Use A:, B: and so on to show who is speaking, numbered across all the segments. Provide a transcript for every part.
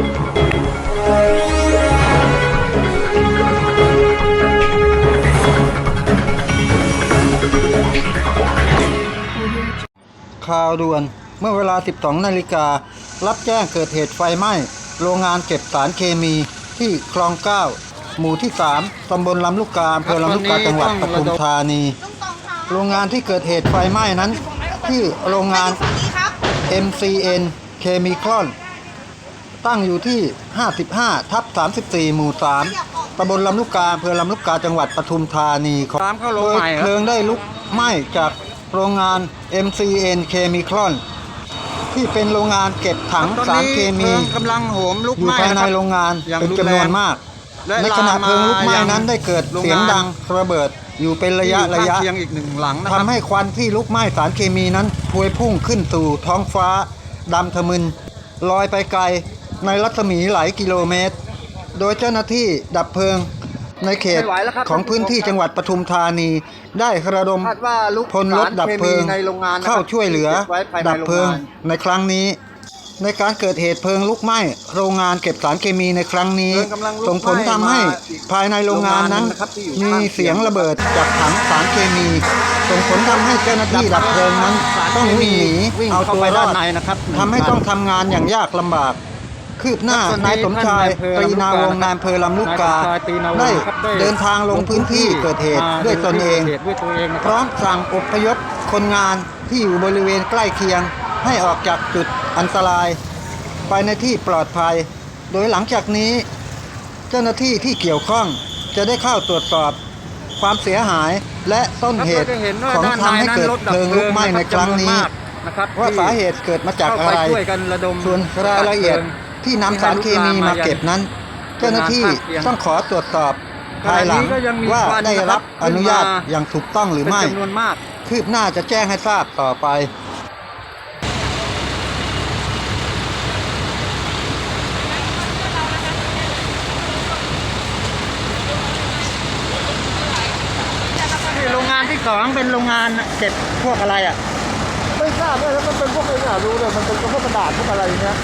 A: ข่าวด่วนเมื่อเวลา 12 นาฬิกา รับแจ้งเกิดเหตุไฟไหม้ โรงงานเก็บสารเคมีที่คลอง 9 หมู่ที่ 3 ตำบลลำลูกกาอำเภอลำลูกกาจังหวัดปทุมธานี โรงงานที่เกิดเหตุไฟไหม้นั้น ที่โรงงาน MCN Chemical ตั้งอยู่ที่ 55 ทับ 34 หมู่ 3ตำบลลำลูกกาอำเภอลำลูกกาจังหวัดปทุมธานีครับ
B: ตามเข้าโรงใหม่เหรอ
A: เพลิงได้ลุกไหม้จากโรงงาน MCN Chemical ที่เป็นโรงงานเก็บถัง
B: ตอน
A: สาร
B: นี้
A: เคมี
B: พลิงกำลังโหมลุก
A: อยู่
B: ไหม้
A: ภายใน
B: นะครับ
A: โรงงาน
B: อย่าง
A: เป็น
B: รุน
A: จำนวน
B: แรง
A: มาก
B: และ
A: ในขณะเพลิงลุกไหม้นั้นได้เกิด
B: โรงงาน
A: เสียงดังระเบิดอยู่เป็นระยะ
B: ที่อ
A: ระยะ
B: ข้างเคียงอีกหนึ่งหลังนะครับ
A: ทำให้ควันที่ลุกไหม้สารเคมีนั้นพวยพุ่งขึ้นสู่ท้องฟ้าดำทะมึนลอยไปไกล ในรัศมีหลายกิโลเมตร โดยเจ้าหน้าที่ดับเพลิงในเขต
B: ไม่ไหวแล้วครับ
A: ของพื้นที่จังหวัดปทุมธานี ได้ระดม
B: คาดว่าลุก
A: พลรถดับเพลิง
B: สารเคมีในโรงงานนะครับ
A: เข้าช่วยเหลือ
B: ที่ก็บไว้ภายใน
A: ดับเพลิง
B: โรงงาน
A: ในครั้งนี้ ในการเกิดเหตุเพลิงลุกไหม้ โรงงานเก็บสารเคมีในครั้งนี้
B: เพลิงกำลังลุก
A: ส่งผลทำให้
B: ไหม้มาอีก
A: ภายในโรงงานนั้น
B: โรงงานนะครับที่อยู่
A: มี
B: ข้าง
A: เสียงระเบิดจากถังสารเคมี ส่งผลทำให้เจ้าหน้าที่ดับเพลิงนั้น
B: สาร
A: ต้อง
B: เคมี
A: วิ่งหนี
B: วิ่ง
A: เอา
B: เข้า
A: ตัว
B: ไป
A: ร
B: ด้า
A: อนด
B: ในนะครับ
A: ทำให้ต้องทำงานอย่างยากลำบาก คืบหน้า
B: แล้วตอนนี้
A: นายสมชาย
B: ท่าน
A: ตรีนาวงศ์นานา
B: ย
A: อำเภอลำลูกกานา
B: ยสมชายตรีนาวงศ์
A: ได้
B: ครับได้
A: เดินทางลงพื้นที่เกิดเหตุ
B: มา
A: ด้วยตนเอง
B: กิดเหตุด้วยตัวเองนะ
A: พ
B: ค
A: ร้อ
B: รับ
A: มสั่งอพยพคนงานที่อยู่บริเวณใกล้เคียง ให้ออกจากจุดอันตราย ไปในที่ปลอดภัย โดยหลังจากนี้ เจ้าหน้าที่ที่เกี่ยวข้องจะได้เข้าตรวจสอบความเสียหายและต้นเหตุ
B: ครับราจะเห็นว่า
A: ของ
B: ด้านใน
A: ทำให้
B: นั้น
A: เกิด
B: รถดับ
A: เพลิงลุกไหม้ในครั้งนี้
B: จำวมากนะครับ
A: ว่า
B: ที่
A: สาเหตุเกิดมาจาก
B: เข้า
A: อะ
B: ไป
A: ไร
B: ช่วยกันระดม
A: ส่วนรายละเอียด ที่นำสารเคมีมาเก็บนั้น เจ้าหน้าที่ต้องขอตรวจสอบภายหลังว่าได้รับอนุญาตอย่างถูกต้องหรือ
B: เป็น
A: ไม่
B: จำนวนมาก
A: คืบหน้าจะแจ้งให้ทราบต่อไป
B: ที่โรงงานที่สองเป็นโรงงานเก็บพวกอะไรอะ
C: ไม่ทราบเลยแล้วมันเป็นพวกอะไรเนี่ยรู้เลยมันเป็นพวกกระดาษพวกอะไรอย่างเงี้ย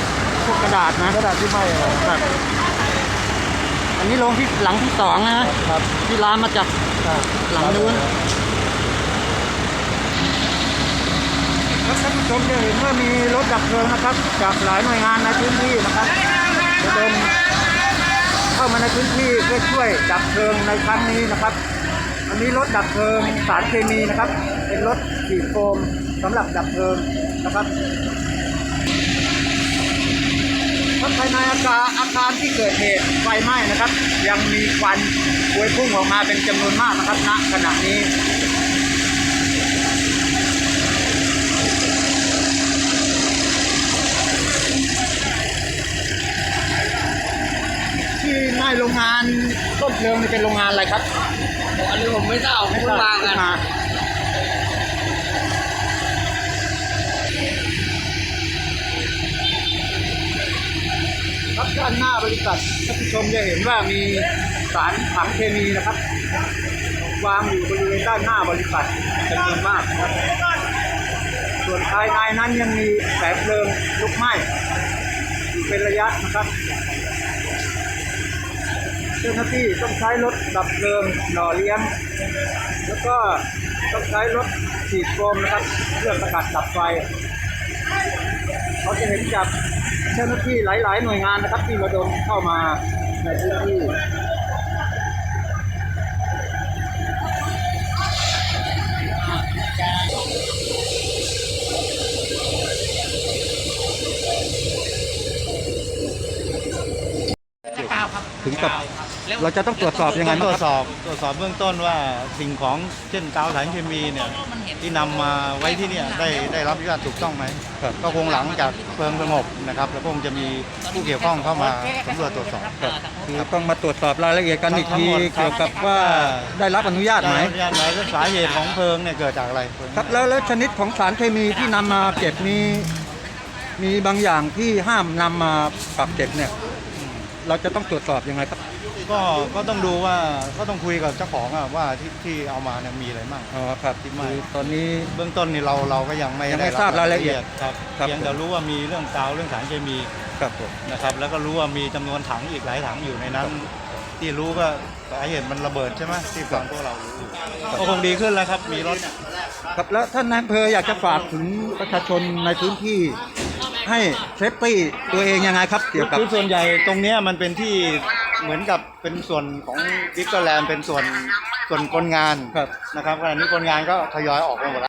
B: พวกกระดาษนะ
C: กระดาษที่ไหม้อะ
B: ครับ อันนี้โรงที่หลังที่สองนะครับที่ลามมาจาก
C: ครับ
B: หลังนู้นแล้วท่านผู้ชมจะเห็นว่ามีรถดับเพลิงนะครับ จากหลายหน่วยงานในพื้นที่นะครับระดมเข้ามาในพื้นที่เพื่อช่วยดับเพลิงในครั้งนี้นะครับ อันนี้รถดับเพลิงสารเคมีนะครับ เป็นรถฉีดโฟมสำหรับดับเพลิงนะครับ ครับภายในอาคารอาคารที่เกิดเหตุไฟไหม้นะครับ ยังมีควันพวยพุ่งออกมาเป็นจำนวนมากนะครับณขณะนี้ที่ไหม้โรงงานต้นเพลิงนี่เป็นโรงงานอะไรครับ
D: อันนี้ผมไม่ทราบไม่วางกัน
B: มาครั ด้านหน้าบริษัทท่านผู้ชมจะเห็นว่ามีสารถังเคมีนะครับ วางอยู่บริเวณด้านหน้าบริษัทจำนวนมากนะครับ ส่วนภายในนั้นยังมีแสงเพลิงลุกไหม้เป็นระยะนะครับเจ้าหน้าที่ต้องใช้รถดับเพลิงหล่อเลี้ยง แล้วก็ต้องใช้รถฉีดโฟมนะครับเพื่อสกัดดับไฟ เราจะเห็นจากเจ้าหน้าที่หลาย ๆ หน่วยงานนะครับที่ระดมเข้ามาในพื้นที่ถึงกับ เราจะต้องตรวจสอบยังไง
E: ต
B: บ้าง
E: รว
B: ค
E: จ
B: รับ
E: สอบตรวจสอบเบื้องต้นว่าสิ่งของเช่นกาวสารเคมีเนี่ยที่นำมาไว้ที่เนี่ยได้ได้รับอนุญาตถูกต้องไหมก็คงหลังจากเพลิงสงบนะครับแล้วคงจะมีผู้เกี่ยวข้องเข้ามาสำรวจตรวจสอบ
A: คือต้องมาตรวจสอบรายละเอียดกันอีกที
E: ทั้งหมดครับ
A: เกี่ยวกับว่าได้รับอนุญาตไหม
E: ได้รับอนุญาตไหมและสาเหตุของเพลิงเนี่ยเกิดจากอะไร
A: ครับแล้วแล้วชนิดของสารเคมีที่นำมาเก็บนี้มีบางอย่างที่ห้ามนำมาปักเก็บเนี่ย เราจะต้องตรวจสอบยังไงครับ
E: ก็ก็ต้องดูว่าก็ต้องคุยกับเจ้าของอะว่าที่ที่เอามาเนี่ยมีอะไรบ้าง
A: อ๋อครับ
E: ที่ไม่
A: คือตอนนี้
E: เบื้องต้นนี่เราเราก็ยังไม่
A: ยังไม่
E: ด้
A: ทราบรายละเอียด
E: ครับ
A: ครับ
E: เพียงแต่รู้ว่ามีเรื่องกาวเรื่องสารเคมี
A: ครับผม
E: นะครับ แล้วก็รู้ว่ามีจำนวนถังอีกหลายถังอยู่ในนั้น ที่รู้ก็สาเหตุมันระเบิดใช่ไหมที่ฟังพวกเรารู้อยู่ก็คงดีขึ้นแล้วครับมีรถ
A: ครับแล้วท่านนายอำเภออยากจะฝากถึงประชาชนในพื้นที่ ให้เซฟตี้ตัวเองยังไงครับเกี่ยวกับ
E: คือส่วนใหญ่ตรงเนี้ยมันเป็นที่เหมือนกับเป็นส่วนของวิกเตอร์แลนด์เป็นส่วนส่วนคนงาน
A: ครับ
E: นะครับขณะนี้คนงานก็ทยอยออกไปหมดแล้ว